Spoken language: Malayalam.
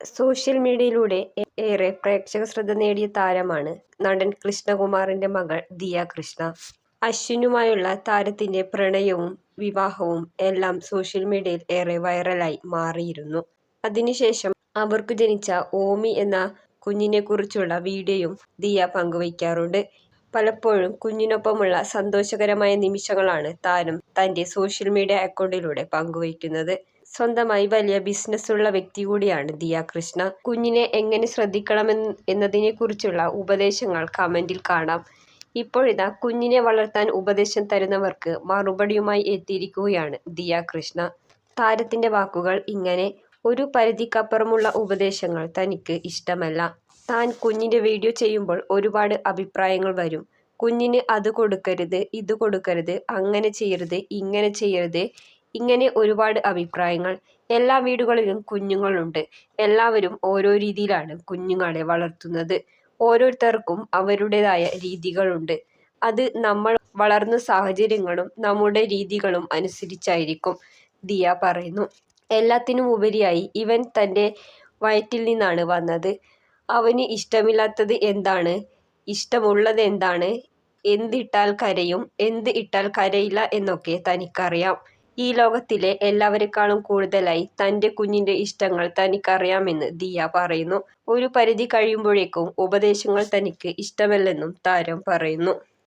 സോഷ്യൽ മീഡിയയിലൂടെ ഏറെ പ്രേക്ഷക ശ്രദ്ധ നേടിയ താരമാണ് നടൻ കൃഷ്ണകുമാറിന്റെ മകൾ ദിയ കൃഷ്ണ. അശ്വിനുമായുള്ള താരത്തിന്റെ പ്രണയവും വിവാഹവും എല്ലാം സോഷ്യൽ മീഡിയയിൽ ഏറെ വൈറലായി മാറിയിരുന്നു. അതിനുശേഷം അവർക്ക് ജനിച്ച ഓമി എന്ന കുഞ്ഞിനെക്കുറിച്ചുള്ള വീഡിയോയും ദിയ പങ്കുവയ്ക്കാറുണ്ട്. പലപ്പോഴും കുഞ്ഞിനൊപ്പമുള്ള സന്തോഷകരമായ നിമിഷങ്ങളാണ് താരം തന്റെ സോഷ്യൽ മീഡിയ അക്കൗണ്ടിലൂടെ പങ്കുവയ്ക്കുന്നത്. സ്വന്തമായി വലിയ ബിസിനസ് ഉള്ള വ്യക്തി കൂടിയാണ് ദിയ കൃഷ്ണ. കുഞ്ഞിനെ എങ്ങനെ ശ്രദ്ധിക്കണം എന്നതിനെക്കുറിച്ചുള്ള ഉപദേശങ്ങൾ കമന്റിൽ കാണാം. ഇപ്പോഴിതാ കുഞ്ഞിനെ വളർത്താൻ ഉപദേശം തരുന്നവർക്ക് മറുപടിയുമായി എത്തിയിരിക്കുകയാണ് ദിയ കൃഷ്ണ. താരത്തിന്റെ വാക്കുകൾ ഇങ്ങനെ. ഒരു പരിധിക്കപ്പുറമുള്ള ഉപദേശങ്ങൾ തനിക്ക് ഇഷ്ടമല്ല. താൻ കുഞ്ഞിന്റെ വീഡിയോ ചെയ്യുമ്പോൾ ഒരുപാട് അഭിപ്രായങ്ങൾ വരും. കുഞ്ഞിന് അത് കൊടുക്കരുത് ഇത് കൊടുക്കരുത് അങ്ങനെ ചെയ്യരുത് ഇങ്ങനെ ചെയ്യരുത് ഇങ്ങനെ ഒരുപാട് അഭിപ്രായങ്ങൾ. എല്ലാ വീടുകളിലും കുഞ്ഞുങ്ങളുണ്ട്. എല്ലാവരും ഓരോ രീതിയിലാണ് കുഞ്ഞുങ്ങളെ വളർത്തുന്നത്. ഓരോരുത്തർക്കും അവരുടേതായ രീതികളുണ്ട്. അത് നമ്മൾ വളർന്ന സാഹചര്യങ്ങളും നമ്മുടെ രീതികളും അനുസരിച്ചായിരിക്കും. ദിയ പറയുന്നു. എല്ലാത്തിനും ഉപരിയായി ഇവൻ തന്റെ വയറ്റിൽ നിന്നാണ് വന്നത്. അവന് ഇഷ്ടമില്ലാത്തത് എന്താണ് ഇഷ്ടമുള്ളത് എന്താണ് എന്തിട്ടാൽ കരയും എന്ത് ഇട്ടാൽ കരയില്ല എന്നൊക്കെ തനിക്കറിയാം. ഈ ലോകത്തിലെ എല്ലാവരെക്കാളും കൂടുതലായി തന്റെ കുഞ്ഞിന്റെ ഇഷ്ടങ്ങൾ തനിക്കറിയാമെന്ന് ദിയ പറയുന്നു. ഒരു പരിധി കഴിയുമ്പോഴേക്കും ഉപദേശങ്ങൾ തനിക്ക് ഇഷ്ടമല്ലെന്നും താരം പറയുന്നു.